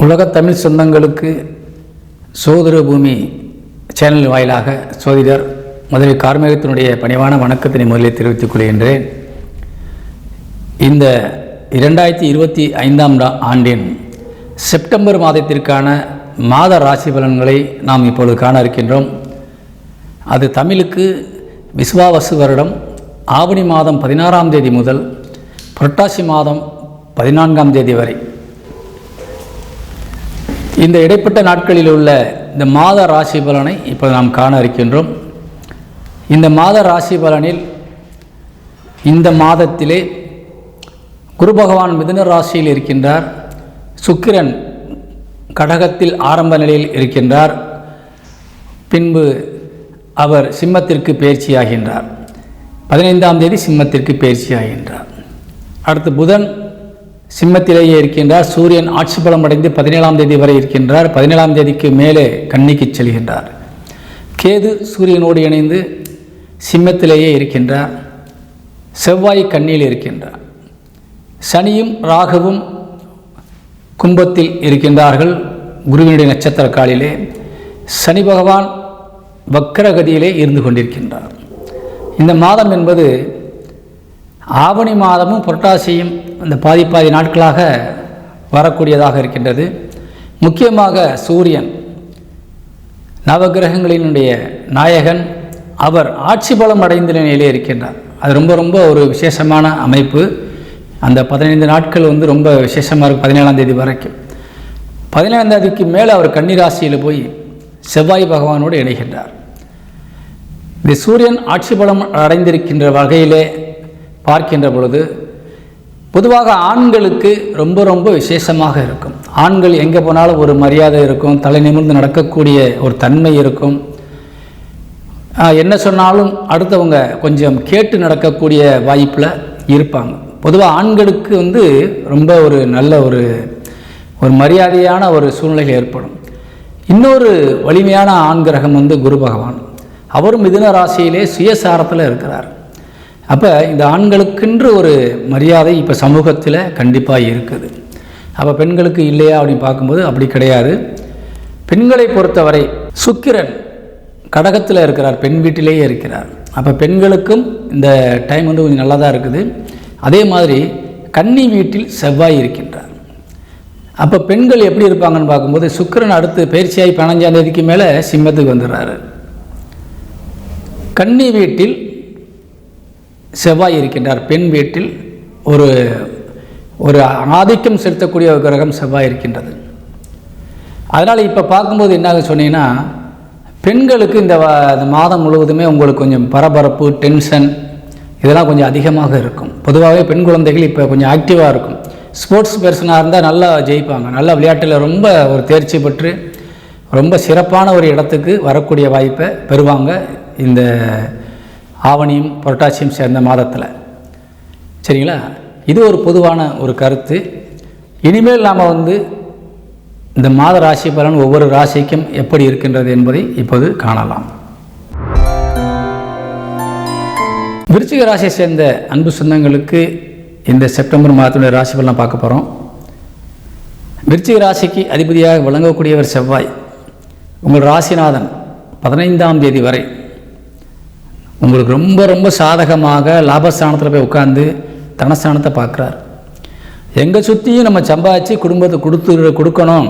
உலகத் தமிழ் சொந்தங்களுக்கு சோதர பூமி சேனல் வாயிலாக சோதிடர் முதலில் கார்மேகத்தினுடைய பணிவான வணக்கத்தினை முதலில் தெரிவித்துக் கொள்கின்றேன். இந்த இரண்டாயிரத்தி இருபத்தி ஐந்தாம் ஆண்டின் செப்டம்பர் மாதத்திற்கான மாத ராசி பலன்களை நாம் இப்பொழுது காண இருக்கின்றோம். அது தமிழுக்கு விஸ்வாவசு வருடம் ஆவணி மாதம் பதினாறாம் தேதி முதல் புரட்டாசி மாதம் பதினான்காம் தேதி வரை. இந்த இடைப்பட்ட நாட்களில் உள்ள இந்த மாத ராசி பலனை இப்போ நாம் காண இருக்கின்றோம். இந்த மாத ராசி பலனில் இந்த மாதத்திலே குரு பகவான் மிதுன ராசியில் இருக்கின்றார். சுக்கிரன் கடகத்தில் ஆரம்ப நிலையில் இருக்கின்றார். பின்பு அவர் சிம்மத்திற்கு பயிற்சியாகின்றார். பதினைந்தாம் தேதி சிம்மத்திற்கு பயிற்சியாகின்றார். அடுத்து புதன் சிம்மத்திலேயே இருக்கின்றார். சூரியன் ஆட்சி பலம் அடைந்து பதினேழாம் தேதி வரை இருக்கின்றார். பதினேழாம் தேதிக்கு மேலே கன்னிக்கு செல்கின்றார். கேது சூரியனோடு இணைந்து சிம்மத்திலேயே இருக்கின்றார். செவ்வாய் கண்ணியில் இருக்கின்றார். சனியும் ராகுவும் கும்பத்தில் இருக்கின்றார்கள். குருவினுடைய நட்சத்திர காலிலே சனி பகவான் வக்கரகதியிலே இருந்து கொண்டிருக்கின்றார். இந்த மாதம் என்பது ஆவணி மாதமும் புரட்டாசியும் அந்த பாதி பாதி நாட்களாக வரக்கூடியதாக இருக்கின்றது. முக்கியமாக சூரியன் நவகிரகங்களினுடைய நாயகன் அவர் ஆட்சி பலம் அடைந்த நிலையிலே இருக்கின்றார். அது ரொம்ப ரொம்ப ஒரு விசேஷமான அமைப்பு. அந்த பதினைந்து நாட்கள் வந்து ரொம்ப விசேஷமாக இருக்கும் பதினேழாம் தேதி வரைக்கும். பதினேழாம் தேதிக்கு மேலே அவர் கன்னிராசியில் போய் செவ்வாய் பகவானோடு இணைகின்றார். இந்த சூரியன் ஆட்சி பலம் அடைந்திருக்கின்ற வகையிலே பார்க்கின்ற பொழுது பொதுவாக ஆண்களுக்கு ரொம்ப ரொம்ப விசேஷமாக இருக்கும். ஆண்கள் எங்கே போனாலும் ஒரு மரியாதை இருக்கும் தலை நிமிர்ந்து நடக்கக்கூடிய ஒரு தன்மை இருக்கும். என்ன சொன்னாலும் அடுத்தவங்க கொஞ்சம் கேட்டு நடக்கக்கூடிய வாய்ப்பில் இருப்பாங்க. பொதுவாக ஆண்களுக்கு வந்து ரொம்ப ஒரு நல்ல ஒரு ஒரு மரியாதையான ஒரு சூழ்நிலை ஏற்படும். இன்னொரு வலிமையான ஆண் கிரகம் வந்து குரு பகவான். அவரும் மிதுன ராசியிலே சுயசாரத்தில் இருக்கிறார். அப்போ இந்த ஆண்களுக்கென்று ஒரு மரியாதை இப்போ சமூகத்தில் கண்டிப்பாக இருக்குது. அப்போ பெண்களுக்கு இல்லையா அப்படின்னு பார்க்கும்போது அப்படி கிடையாது. பெண்களை பொறுத்தவரை சுக்கிரன் கடகத்தில் இருக்கிறார் பெண் வீட்டிலேயே இருக்கிறார். அப்போ பெண்களுக்கும் இந்த டைம் வந்து கொஞ்சம் நல்லா தான் இருக்குது. அதே மாதிரி கன்னி வீட்டில் செவ்வாய் இருக்கின்றார். அப்போ பெண்கள் எப்படி இருப்பாங்கன்னு பார்க்கும்போது சுக்கிரன் அடுத்து பயிற்சியாகி பதினஞ்சாம் தேதிக்கு மேலே சிம்மத்துக்கு வந்துடுறாரு. கன்னி வீட்டில் செவ்வாய் இருக்கின்றார். பெண் வீட்டில் ஒரு ஒரு ஆதிக்கம் செலுத்தக்கூடிய ஒரு கிரகம் செவ்வாய் இருக்கின்றது. அதனால் இப்போ பார்க்கும்போது என்னாக சொன்னீங்கன்னா பெண்களுக்கு இந்த இந்த மாதம் முழுவதுமே உங்களுக்கு கொஞ்சம் பரபரப்பு டென்ஷன் இதெல்லாம் கொஞ்சம் அதிகமாக இருக்கும். பொதுவாகவே பெண் குழந்தைகள் இப்போ கொஞ்சம் ஆக்டிவாக இருக்கும். ஸ்போர்ட்ஸ் பர்சனாக இருந்தால் நல்லா ஜெயிப்பாங்க. நல்லா விளையாட்டில் ரொம்ப ஒரு தேர்ச்சி பெற்று ரொம்ப சிறப்பான ஒரு இடத்துக்கு வரக்கூடிய வாய்ப்பை பெறுவாங்க இந்த ஆவணியும் புரட்டாசியும் சேர்ந்த மாதத்தில். சரிங்களா? இது ஒரு பொதுவான ஒரு கருத்து. இனிமேல் நாம் வந்து இந்த மாத ராசி பலன் ஒவ்வொரு ராசிக்கும் எப்படி இருக்கின்றது என்பதை இப்போது காணலாம். விருச்சிக ராசியை சேர்ந்த அன்பு சொந்தங்களுக்கு இந்த செப்டம்பர் மாதத்துடைய ராசி பலனை பார்க்க போகிறோம் விருச்சிக ராசிக்கு அதிபதியாக விளங்கக்கூடியவர் செவ்வாய். உங்கள் ராசிநாதன் பதினைந்தாம் தேதி வரை உங்களுக்கு ரொம்ப ரொம்ப சாதகமாக லாபஸ்தானத்தில் போய் உட்காந்து தனஸ்தானத்தை பார்க்குறார். எங்கே சுற்றியும் நம்ம சம்பாதிச்சு குடும்பத்தை கொடுத்து கொடுக்கணும்.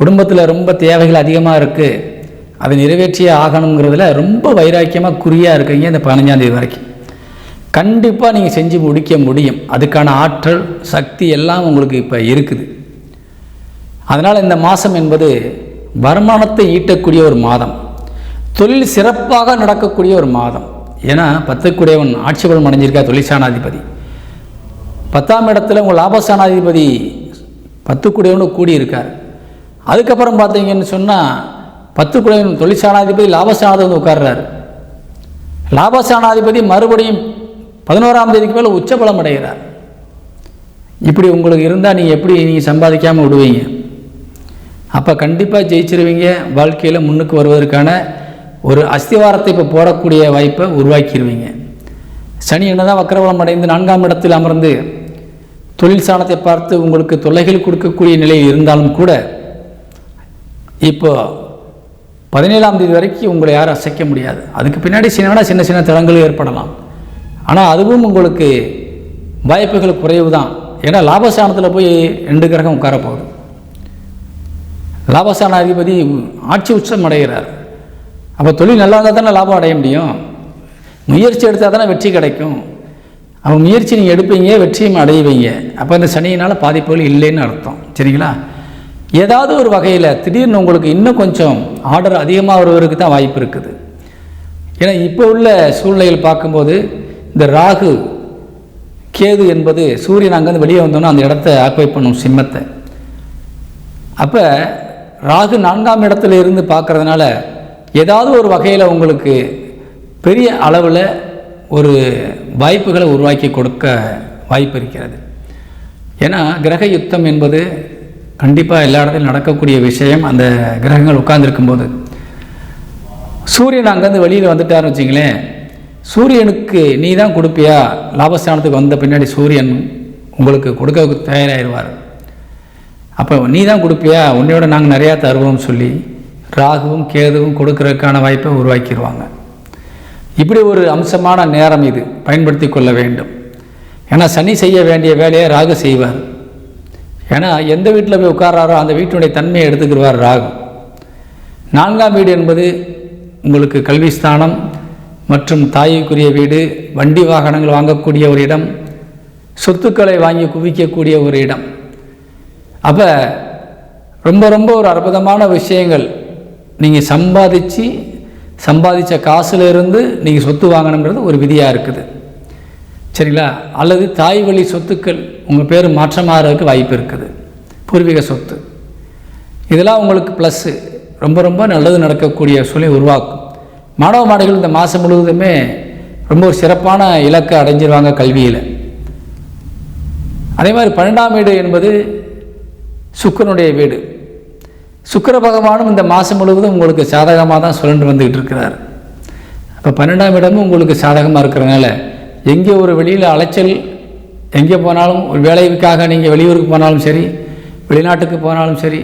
குடும்பத்தில் ரொம்ப தேவைகள் அதிகமாக இருக்குது அதை நிறைவேற்றியே ஆகணுங்கிறதுல ரொம்ப வைராக்கியமாக குறியாக இருக்கீங்க இந்த பதினஞ்சாந்தேதி வரைக்கும். கண்டிப்பாக நீங்கள் செஞ்சு முடிக்க முடியும். அதுக்கான ஆற்றல் சக்தி எல்லாம் உங்களுக்கு இப்போ இருக்குது. அதனால் இந்த மாதம் என்பது வருமானத்தை ஈட்டக்கூடிய ஒரு மாதம். தொழில் சிறப்பாக நடக்கக்கூடிய ஒரு மாதம். ஏன்னா பத்துக்குடையவன் ஆட்சி பலம் அடைஞ்சிருக்கா தொழிற்சானாதிபதி பத்தாம் இடத்துல உங்கள் லாபஸ்தானாதிபதி பத்துக்குடையவனு கூடி இருக்கார் அதுக்கப்புறம் பார்த்தீங்கன்னு சொன்னால் பத்துக்குடையவன் தொழிற்சானாதிபதி லாபஸ்தானாதிபதி வந்து உட்கார்றாரு. லாபஸ்தானாதிபதி மறுபடியும் பதினோராம் தேதிக்கு மேலே உச்சபலம் அடைகிறார். இப்படி உங்களுக்கு இருந்தால் நீங்கள் எப்படி நீங்கள் சம்பாதிக்காமல் விடுவீங்க? அப்போ கண்டிப்பாக ஜெயிச்சிருவீங்க. வாழ்க்கையில் முன்னுக்கு வருவதற்கான ஒரு அஸ்திவாரத்தை இப்போ போடக்கூடிய வாய்ப்பை உருவாக்கிடுவீங்க சனி என்னதான் வக்கரபலம் அடைந்து நான்காம் இடத்தில் அமர்ந்து தொழில் சாணத்தை பார்த்து உங்களுக்கு தொல்லைகள் கொடுக்கக்கூடிய நிலையில் இருந்தாலும் கூட இப்போ பதினேழாம் தேதி வரைக்கும் உங்களை யாரும் அசைக்க முடியாது. அதுக்கு பின்னாடி சின்ன சின்ன சின்ன தடங்கள் ஏற்படலாம். ஆனால் அதுவும் உங்களுக்கு வாய்ப்புகள் குறைவு தான் ஏன்னா லாபஸ்தானத்தில் போய் ரெண்டு கிரகம் உட்காரப்போகுது லாபஸ்தான அதிபதி ஆட்சி உச்சம் அடைகிறார். அப்போ தொழில் நல்லா இருந்தால் தானே லாபம் அடைய முடியும்? முயற்சி எடுத்தால் தானே வெற்றி கிடைக்கும். அப்போ முயற்சி நீங்கள் எடுப்பீங்க வெற்றியும் அடைவீங்க. அப்போ இந்த சனியினால் பாதிப்புகள் இல்லைன்னு அர்த்தம். சரிங்களா? ஏதாவது ஒரு வகையில் திடீர்னு உங்களுக்கு இன்னும் கொஞ்சம் ஆர்டர் அதிகமாக வருவதற்கு தான் வாய்ப்பு இருக்குது. ஏன்னா இப்போ உள்ள சூழ்நிலையில் பார்க்கும்போது இந்த ராகு கேது என்பது சூரியன் அங்கேருந்து வெளியே வந்தோன்னா அந்த இடத்த ஆக்குவை பண்ணும் சிம்மத்தை. அப்போ ராகு நான்காம் இடத்துல இருந்து பார்க்கறதுனால ஏதாவது ஒரு வகையில் உங்களுக்கு பெரிய அளவில் ஒரு வாய்ப்புகளை உருவாக்கி கொடுக்க வாய்ப்பு இருக்கிறது. ஏன்னா கிரக யுத்தம் என்பது கண்டிப்பாக எல்லா இடத்துலையும் நடக்கக்கூடிய விஷயம். அந்த கிரகங்கள் உட்கார்ந்துருக்கும்போது. சூரியன் அங்கேருந்து வெளியில் வந்துட்டார்னு வச்சிங்களேன் சூரியனுக்கு நீ தான் கொடுப்பியா? லாபஸ்தானத்துக்கு வந்த பின்னாடி சூரியன் உங்களுக்கு கொடுக்க தயாராகிடுவார் அப்போ நீ தான் கொடுப்பியா? உன்னையோட நாங்கள் நிறையா தருவோம்னு சொல்லி ராகுவும் கேதுவும் கொடுக்கறதுக்கான வாய்ப்பை உருவாக்கிடுவாங்க இப்படி ஒரு அம்சமான நேரம் இது. பயன்படுத்தி கொள்ள வேண்டும். ஏன்னா சனி செய்ய வேண்டிய வேலையை ராகு செய்வார். ஏன்னா எந்த வீட்டில் போய் உட்கார்றாரோ அந்த வீட்டினுடைய தன்மையை எடுத்துக்கிடுவார் ராகு. நான்காம் வீடு என்பது உங்களுக்கு கல்வி ஸ்தானம் மற்றும் தாய்க்குரிய வீடு வண்டி வாகனங்கள் வாங்கக்கூடிய ஒரு இடம் சொத்துக்களை வாங்கி குவிக்கக்கூடிய ஒரு இடம். அப்போ ரொம்ப ரொம்ப ஒரு அற்புதமான விஷயங்கள் நீங்கள் சம்பாதிச்சு சம்பாதிச்ச காசுல இருந்து நீங்கள் சொத்து வாங்கணுங்கிறது ஒரு விதியாக இருக்குது. சரிங்களா? அல்லது தாய் வழி சொத்துக்கள் உங்கள் பேர் மாற்றமாகறதுக்கு வாய்ப்பு இருக்குது. பூர்வீக சொத்து. இதெல்லாம் உங்களுக்கு ப்ளஸ்ஸு ரொம்ப ரொம்ப நல்லது நடக்கக்கூடிய சூழ்நிலை உருவாக்கும். மாணவ மாடுகள் இந்த மாதம் முழுவதுமே ரொம்ப ஒரு சிறப்பான இலக்கை அடைஞ்சிருவாங்க கல்வியில். அதே மாதிரி பன்னெண்டாம் வீடு என்பது சுக்கரனுடைய வீடு. சுக்கர பகவானும் இந்த மாதம் முழுவதும் உங்களுக்கு சாதகமாக தான் சுழன்று வந்துக்கிட்டு இருக்கிறார். அப்போ பன்னெண்டாம் இடமும் உங்களுக்கு சாதகமாக இருக்கிறதுனால எங்கே ஒரு வெளியில் அலைச்சல் எங்கே போனாலும் ஒரு வேலைக்காக நீங்கள் வெளியூருக்கு போனாலும் சரி வெளிநாட்டுக்கு போனாலும் சரி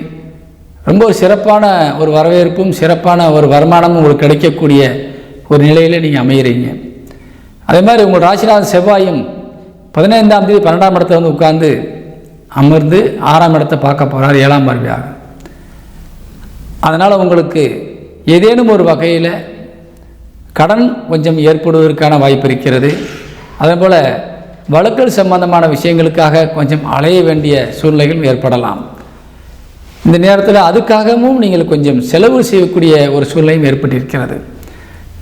ரொம்ப ஒரு சிறப்பான ஒரு வரவேற்பும் சிறப்பான ஒரு வருமானமும் உங்களுக்கு கிடைக்கக்கூடிய ஒரு நிலையில் நீங்கள் அமைகிறீங்க அதே மாதிரி உங்கள் ராசிநாதன் செவ்வாயும் பதினைந்தாம் தேதி பன்னெண்டாம் இடத்துல வந்து உட்காந்து அமர்ந்து ஆறாம் இடத்தை பார்க்க போகிறார் ஏழாம் பார்வையாக. அதனால் உங்களுக்கு ஏதேனும் ஒரு வகையில் கடன் கொஞ்சம் ஏற்படுவதற்கான வாய்ப்பு இருக்கிறது. அதேபோல் வழக்கல் சம்பந்தமான விஷயங்களுக்காக கொஞ்சம் அலைய வேண்டிய சூழ்நிலைகள் ஏற்படலாம். இந்த நேரத்தில் அதுக்காகவும் நீங்கள் கொஞ்சம் செலவு செய்யக்கூடிய ஒரு சூழ்நிலையும் ஏற்பட்டிருக்கிறது.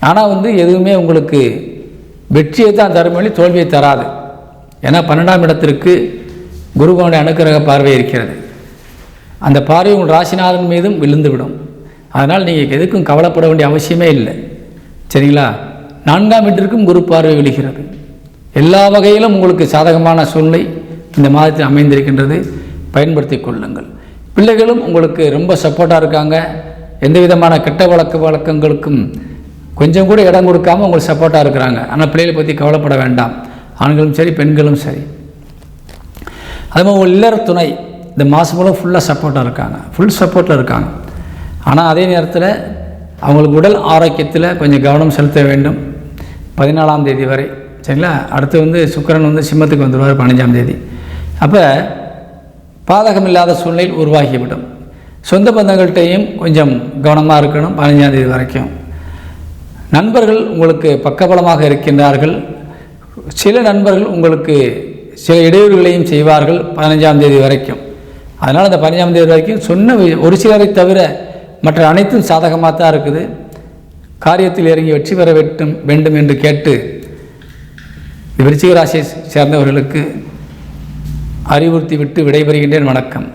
ஆனால் வந்து எதுவுமே உங்களுக்கு வெற்றியை தான் தரும் வழி தோல்வியை தராது. ஏன்னா பன்னெண்டாம் இடத்திற்கு குருபவனுடைய அனுக்கிரக பார்வை இருக்கிறது. அந்த பார்வை உங்கள் ராசிநாதன் மீதும் விழுந்துவிடும். அதனால் நீங்கள் எதுக்கும் கவலைப்பட வேண்டிய அவசியமே இல்லை. சரிங்களா? நான்காம் வீட்டிற்கும் குரு பார்வை விழுகிறது. எல்லா வகையிலும் உங்களுக்கு சாதகமான சூழ்நிலை இந்த மாதத்தில் அமைந்திருக்கின்றது. பயன்படுத்தி கொள்ளுங்கள். பிள்ளைகளும் உங்களுக்கு ரொம்ப சப்போர்ட்டாக இருக்காங்க. எந்த விதமான கெட்ட வழக்க வழக்கங்களுக்கும் கொஞ்சம் கூட இடம் கொடுக்காம உங்களுக்கு சப்போர்ட்டாக இருக்கிறாங்க. ஆனால் பிள்ளைகளை பற்றி கவலைப்பட வேண்டாம். ஆண்களும் சரி பெண்களும் சரி. அதுமாதிரி உங்கள் இல்லற துணை. இந்த மாதம் போல் ஃபுல்லாக சப்போர்ட்டாக இருக்காங்க. ஃபுல் சப்போர்ட்டில் இருக்காங்க. ஆனால் அதே நேரத்தில் அவங்களுக்கு உடல் ஆரோக்கியத்தில் கொஞ்சம் கவனம் செலுத்த வேண்டும். பதினாலாம் தேதி வரை. சரிங்களா? அடுத்து வந்து சுக்கிரன் வந்து சிம்மத்துக்கு வந்துடுவார் பதினஞ்சாம் தேதி. அப்போ பாதகம் இல்லாத சூழ்நிலையில் உருவாகிவிடும். சொந்த பந்தங்கள்கிட்டையும் கொஞ்சம் கவனமாக இருக்கணும் பதினஞ்சாம் தேதி வரைக்கும். நண்பர்கள் உங்களுக்கு பக்கபலமாக இருக்கின்றார்கள். சில நண்பர்கள் உங்களுக்கு சில இடையூறுகளையும் செய்வார்கள் பதினஞ்சாம் தேதி வரைக்கும். அதனால் அந்த பதினஞ்சாம் தேதி வரைக்கும் சொன்ன ஒரு சிலரை தவிர மற்ற அனைத்தும் சாதகமாக தான் இருக்குது. காரியத்தில் இறங்கி வெற்றி பெற வேண்டும் வேண்டும் என்று கேட்டு விருச்சிக ராசியை சேர்ந்தவர்களுக்கு அறிவுறுத்தி விட்டு விடைபெறுகின்றேன். வணக்கம்.